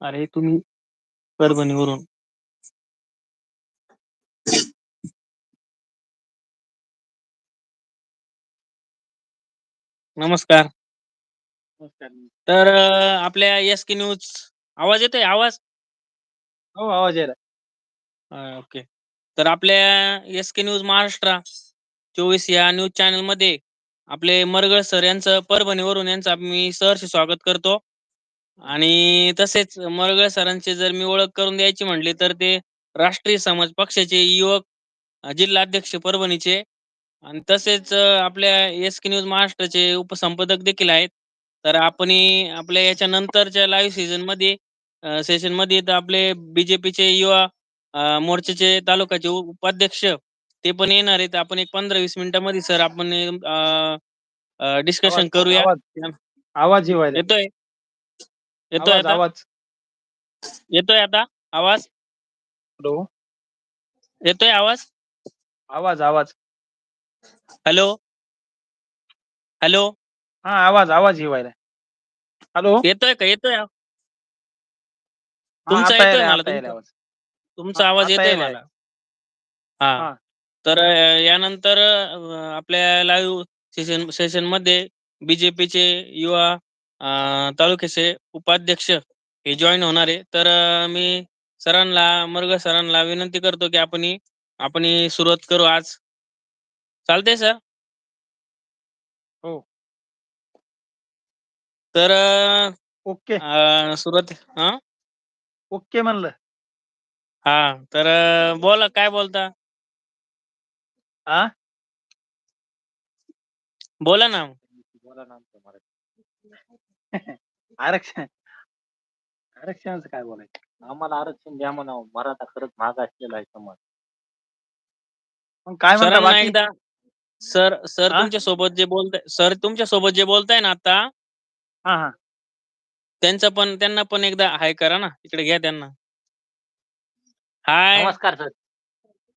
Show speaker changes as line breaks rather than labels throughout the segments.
अरे तुम्ही परभणीवरून. नमस्कार. तर अं, आपल्या एस के न्यूज आवाज येतोय? आवाज?
हो आवाज यायला.
अं, ओके. तर आपल्या एस के न्यूज महाराष्ट्र चोवीस या न्यूज चॅनलमध्ये आपले मरगळ सर यांचं परभणीवरून यांचं मी सहर्ष स्वागत करतो. आणि तसेच मरगळ सरांची जर मी ओळख करून द्यायची म्हटली तर ते राष्ट्रीय समाज पक्षाचे युवक अं, जिल्हा अध्यक्ष परभणीचे. आणि तसेच अं, आपल्या एस के न्यूज महाराष्ट्राचे उपसंपादक देखील आहेत. तर आपण आपल्या याच्या नंतरच्या लाईव्ह सीझनमध्ये सेशनमध्ये तर आपले बीजेपीचे युवा अं, मोर्चाचे तालुक्याचे उ- उपाध्यक्ष ते पण येणार आहेत. आपण एक पंधरा वीस मिनिटांमध्ये सर आपण डिस्कशन
आवाज-
करूया.
आवाज
येतोय? येतोय
आवाज
आता?
आवाज.
येतोय आता? आवाज?
हॅलो.
येतोय आवाज?
आवाज आवाज.
हॅलो. हॅलो.
हा आवाज आवाज येवायला हॅलो.
येतोय का? येतोय
हा,
तुमचा
आता
येतोय
यायला,
मला
आता यायला
तुमचा.
आवाज.
तुमचा
हा,
आवाज
आता
येतोय. मला? हा.
हा.
तर अं, यानंतर अं, आपल्या लाईव्ह सेशन सेशनमध्ये बीजेपीचे युवा तालुक्याचे उपाध्यक्ष हे जॉईन होणार. आहे तर मी सरांना मर्ग सरांना विनंती करतो की आपण आपण सुरुवात करू आज. चालतंय सर?
हो.
तर
ओके.
सुरुवात हा
ओके म्हणलं.
हा तर बोला काय बोलता?
हा
बोला ना.
बोला ना. आरक्षण. आरक्षणाचं काय बोलायचं? आम्हाला आरक्षण द्या म्हणावं. मराठा खरंच महाग असलेला आहे समाज. मग काय म्हणता
सरांना
बाकी?
एकदा सर सर
हा?
तुमच्यासोबत जे बोलताय सर तुमच्यासोबत जे बोलताय ना आता
हा हा.
त्यांचं पण त्यांना पण एकदा हाय करा ना. इकडे घ्या त्यांना. हाय.
नमस्कार सर.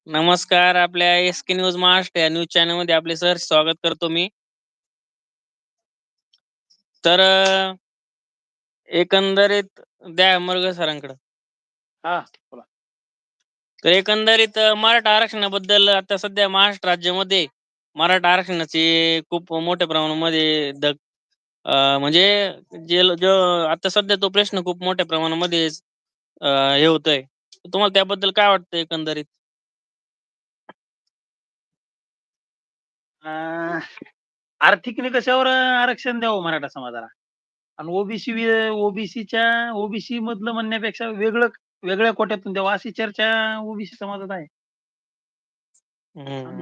नमस्कार. आपल्या एस के न्यूज महाराष्ट्र या न्यूज चॅनलमध्ये आपले सर स्वागत करतो मी. तर अं, एकंदरीत द्या मर्ग सरांकडे.
हा बोला.
तर एकंदरीत अं, मराठा आरक्षणाबद्दल आता सध्या महाराष्ट्र राज्यामध्ये मराठा आरक्षणाची खूप मोठ्या प्रमाणामध्ये द अं, म्हणजे जे जो आता सध्या तो प्रश्न खूप मोठ्या प्रमाणामध्ये अं, हे होतोय. तुम्हाला त्याबद्दल काय वाटतं एकंदरीत?
अं, आर्थिक निकषावर आरक्षण द्यावं मराठा समाजाला? आणि ओबीसी ओबीसीच्या ओबीसी मधलं म्हणण्यापेक्षा वेगळं वेगळ्या कोट्यातून द्यावं अशी चर्चा ओबीसी समाजात आहे.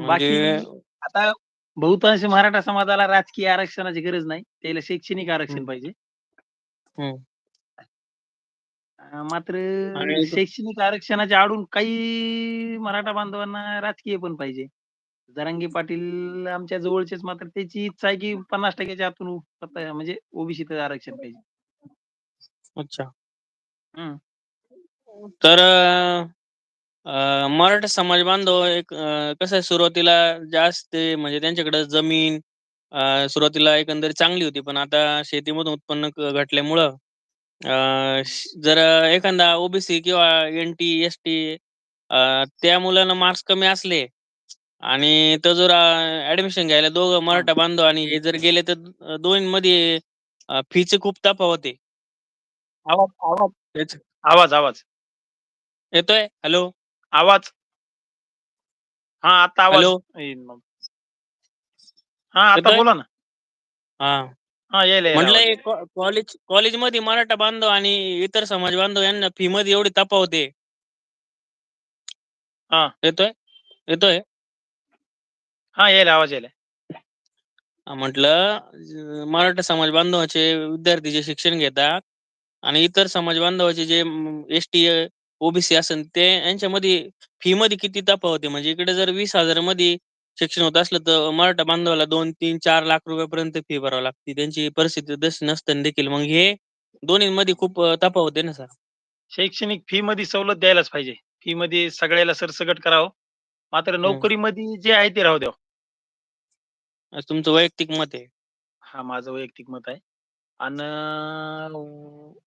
बाकी
म्हणजे
आता बहुतांश मराठा समाजाला राजकीय आरक्षणाची गरज नाही. त्याला शैक्षणिक आरक्षण. पाहिजे. मात्र शैक्षणिक आरक्षणाच्या आडून काही मराठा बांधवांना राजकीय पण पाहिजे. जरांगी पाटील आमच्या जवळचेच मात्र त्याची इच्छा आहे की पन्नास टक्क्याच्या आतून फक्त म्हणजे ओबीसीचं आरक्षण पाहिजे
अच्छा
हम्म.
तर अं, मराठा समाज बांधव एक अं, कसं आहे सुरुवातीला जास्त ते म्हणजे त्यांच्याकडे जमीन अं, सुरुवातीला एकंदरीत चांगली होती पण आता शेतीमधून उत्पन्न क- घटल्यामुळं अं, श- जर एखादा ओबीसी किंवा एन टी एस टी त्या मुलांना मार्क्स कमी असले आणि तो जर ऍडमिशन घ्यायला दोघं मराठा बांधव आणि हे जर गेले तर दोन्हीमध्ये फीचे खूप तफावत आहे
आवाज आवाज. आवाज आवाज.
येतोय? हॅलो
आवाज. हा आता आवाज
हॅलो
येईन मग. हा आता
येतोय?
बोला ना.
हा.
हा यायला यायला आवाज.
म्हटलं कॉलेज कॉलेजमध्ये मराठा बांधव आणि इतर समाज बांधव यांना फी मध्ये एवढी तफावत आहे
हा.
येतोय? येतोय?
हा यायला आवाज यायला
म्हटलं मराठा समाज बांधवाचे विद्यार्थी जे शिक्षण घेतात आणि इतर समाज बांधवाचे जे एस टी ओबीसी असेल ते यांच्यामध्ये फी मध्ये किती तफावत आहे? म्हणजे इकडे जर वीस हजारमध्ये शिक्षण होत असलं तर मराठा बांधवाला दोन तीन चार लाख रुपयापर्यंत फी भरावी लागते. त्यांची परिस्थिती तशी नसताना देखील. मग हे दोन्हीमध्ये खूप अं, तफावत आहे ना सर?
शैक्षणिक फी मध्ये सवलत द्यायलाच पाहिजे. फी मध्ये सगळ्याला सरसकट करावं. मात्र नोकरीमध्ये जे आहे ते राहू द्यावं.
तुमचं वैयक्तिक मत आहे
हा माझं वैयक्तिक मत आहे आणि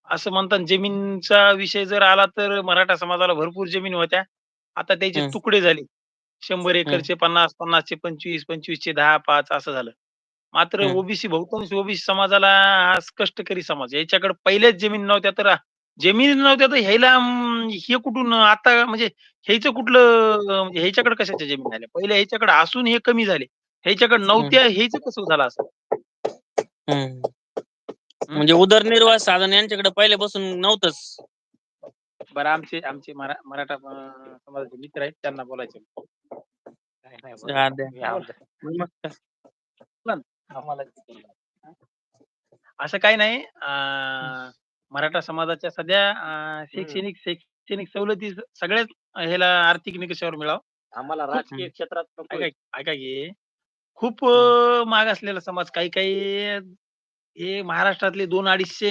असं म्हणतात जमीनचा विषय जर आला तर मराठा समाजाला भरपूर जमीन होत्या. आता त्याचे
हं.
तुकडे झाले. 100
हं.
एकरचे 50, 50चे 25, 25चे 10, 5 असं झालं. मात्र
हं.
ओबीसी बहुतांश ओबीसी समाजाला हा कष्टकरी समाज आहे. याच्याकडे पहिलेच जमीन नव्हत्या तर जमिनी नव्हत्या तर ह्याला अं, हे कुठून आता म्हणजे ह्याचं कुठलं म्हणजे ह्याच्याकडे कशाच्या जमीन झाल्या? पहिले ह्याच्याकडे असून हे कमी झाले. ह्याच्याकडे
हं.
नव्हत्या ह्याचं कसं झालं असं?
म्हणजे उदरनिर्वाह साधन यांच्याकडे पहिल्यापासून नव्हतंच.
बरं आमचे आमचे मरा मराठा अ, समाजाचे मित्र आहेत त्यांना बोलायचं. नाही, नाही.
हां, द्या.
असं काही नाही. अ, मराठा समाजाच्या सध्या अ, शैक्षणिक शैक्षणिक सवलती स- सगळ्याच ह्याला आर्थिक निकषावर मिळावं. आम्हाला
राजकीय
क्षेत्रात ऐका ऐका की खूप. अ, मागासलेला समाज काही काही हे महाराष्ट्रातले 2-250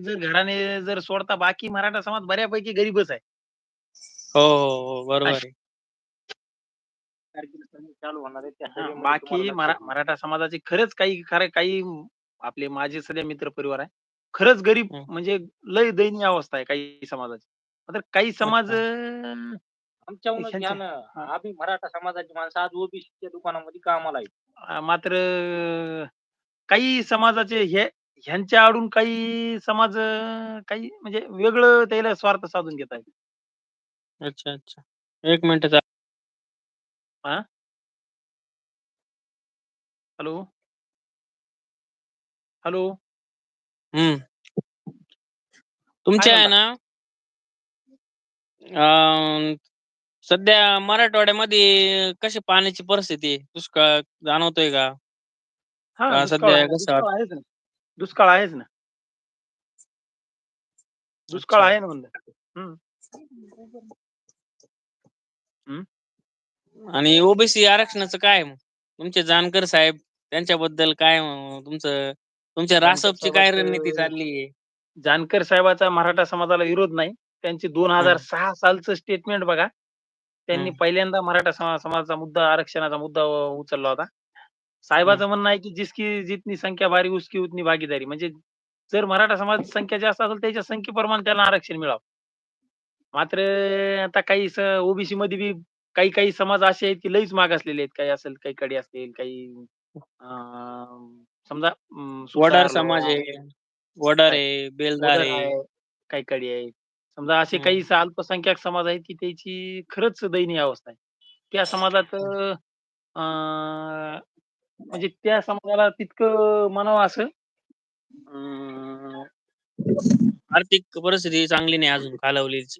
जर घराणे जर सोडता बाकी मराठा समाज बऱ्यापैकी गरीबच आहे.
हो, हो, हो. बरोबर
अशी
आहे.
चालू होणार आहे त्या हां, बाकी मरा मराठा समाजाचे खरंच काही खरं काही आपले माझे सगळे मित्र परिवार आहे. खरंच गरीब
हं.
म्हणजे लय दयनीय अवस्था आहे काही समाजाची. मात्र काही समाज
अच्छा.
अ,
आमच्याहूनच घ्या.
हां.
आम्ही मराठा समाजाची माणसं आज ओबीसीच्या दुकानामध्ये कामाला आहेत.
अ, मात्र काही समाजाचे हे ह्यांच्या आडून काही समाज अ, काही म्हणजे वेगळं त्याला स्वार्थ साधून घेत आहेत.
अच्छा, अच्छा. 1 मिनिट
हां? हॅलो? हॅलो?
हं.
काय
तुमच्या आहे
म्हणता?
ना अ, सध्या मराठवाड्यामध्ये कशी पाण्याची परिस्थिती आहे? दुष्काळ जाणवतोय का?
हां,
का
दुष्काळ
सध्या
आहे.
कसं
दुष्काळ आहेच ना. दुष्काळ आहेच ना. दुष्काळ
अच्छा.
आहे ना म्हणलं. हं. हं.
आणि ओबीसी आरक्षणाचं काय मग? तुमचे जानकर साहेब त्यांच्याबद्दल काय अ, तुमचं तुमच्या
जानकर
रासपची काय रणनीती
साहेबाचं
चालली आहे?
जानकर साहेबाचा मराठा समाजाला विरोध नाही. त्यांची
हं.
2006 सालचं स्टेटमेंट बघा. त्यांनी. पहिल्यांदा मराठा समा समाजाचा मुद्दा आरक्षणाचा मुद्दा उचलला होता. साहेबाचं म्हणणं आहे की जिसकी जितनी संख्या भारी उसकी उतनी भागीदारी. म्हणजे जर मराठा समाजाची संख्या जास्त असेल त्याच्या संख्येप्रमाणे त्यांना आरक्षण मिळावं. मात्र आता काही स ओबीसीमध्ये बी काही काही समाज असे आहेत की लईच मागासलेले आहेत. काही असेल काही कडी असतील, काही समजा
वडार समाज आहे, वडार आहे, बेलदार. आहे,
काही कडी आहे. समजा असे. काही स अल्पसंख्याक समाज आहेत की त्याची खरंच दयनीय अवस्था आहे. त्या समाजात अ, म्हणजे त्या समाजाला तितकं म्हणावं असं अ,
आर्थिक परिस्थिती चांगली नाही अजून खालावलीच.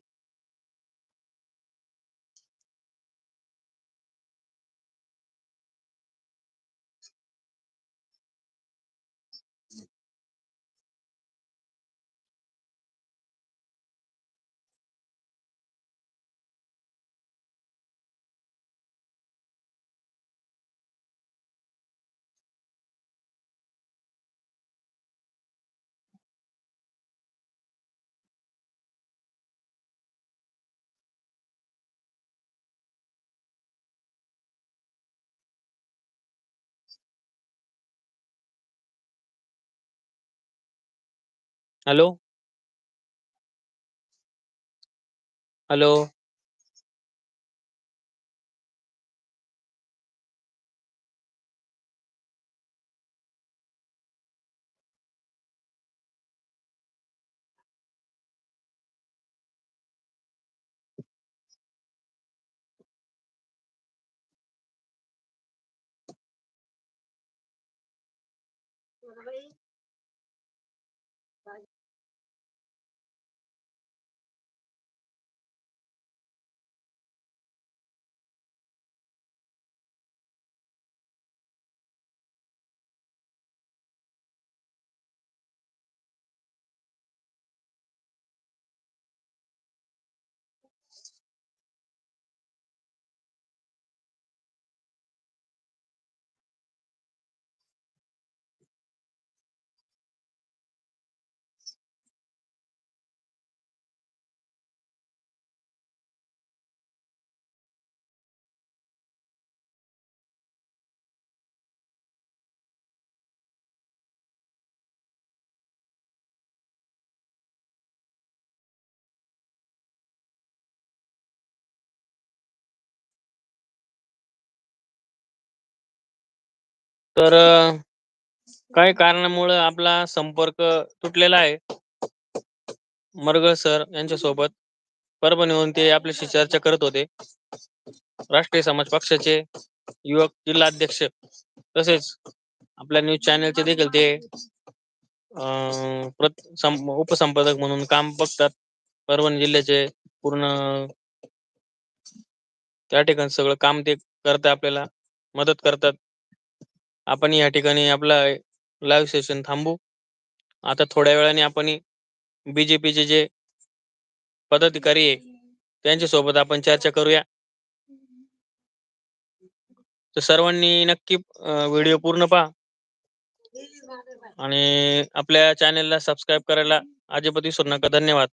Hello? Hello? तर काही कारणामुळे आपला संपर्क तुटलेला आहे. मरगळ सर यांच्यासोबत परभणी परभणीहून ते आपल्याशी चर्चा करत होते. राष्ट्रीय समाज पक्षाचे युवक जिल्हा अध्यक्ष तसेच आपल्या न्यूज चॅनलचे देखील ते अं, प्रत- सं- उपसंपादक म्हणून काम बघतात. परभणी जिल्ह्याचे पूर्ण त्या ठिकाणी सगळं काम ते करतात आपल्याला मदत करतात. आपण या ठिकाणी आपला लाईव्ह सेशन थांबू. आता थोड्या वेळाने आपण बीजेपीचे जे पदाधिकारी आहे त्यांच्यासोबत आपण चर्चा करूया. तर सर्वांनी नक्की व्हिडिओ पूर्ण पहा. आणि आपल्या चॅनेलला सबस्क्राईब करायला अजिबात विसरू नका. धन्यवाद.